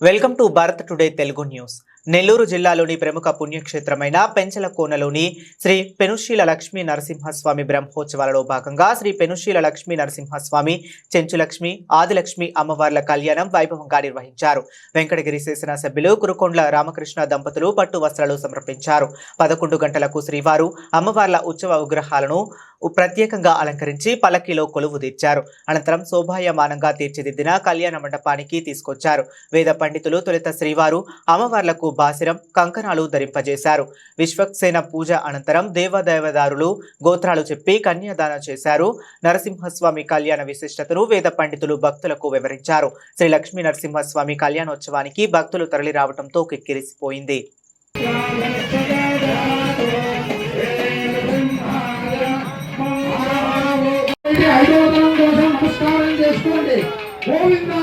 welcome to Bharat today Telugu news Nellore జిల్లాలోని ప్రముఖ పుణ్యక్షేత్రమైన పెంచల కోనలోని శ్రీ పెనుశీల లక్ష్మీ నరసింహస్వామి బ్రహ్మోత్సవాలలో భాగంగా శ్రీ పెనుశీల లక్ష్మీ నరసింహస్వామి చెంచులక్ష్మి ఆదిలక్ష్మి అమ్మవార్ల కళ్యాణం వైభవంగా నిర్వహించారు. వెంకటగిరి శాసన సభ్యులు కురుకొండ్ల రామకృష్ణ దంపతులు పట్టు వస్త్రాలు సమర్పించారు. పదకొండు గంటలకు శ్రీవారు అమ్మవార్ల ఉత్సవ విగ్రహాలను ప్రత్యేకంగా అలంకరించి పలకిలో కొలువు తీర్చారు. అనంతరం శోభాయమానంగా తీర్చిదిద్దిన కళ్యాణ మండపానికి తీసుకొచ్చారు. వేద పండితులు తొలుత శ్రీవారు అమ్మవార్లకు బాసిరం కంకణాలు ధరింపజేశారు. విశ్వక్సేన పూజ అనంతరం దేవదేవదారులు గోత్రాలు చెప్పి కన్యాదానం చేశారు. నరసింహస్వామి కళ్యాణ విశిష్టతను వేద పండితులు భక్తులకు వివరించారు. శ్రీ లక్ష్మీ నరసింహస్వామి కళ్యాణోత్సవానికి భక్తులు తరలి రావడంతో కిక్కిరిసిపోయింది. ఐదవ కోసం చేసుకోండి. గోవిందా!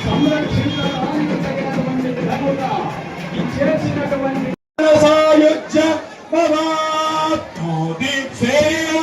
సంరక్షించాలి చేసినటువంటి సాయుధ్య భవాత్మోది సేవ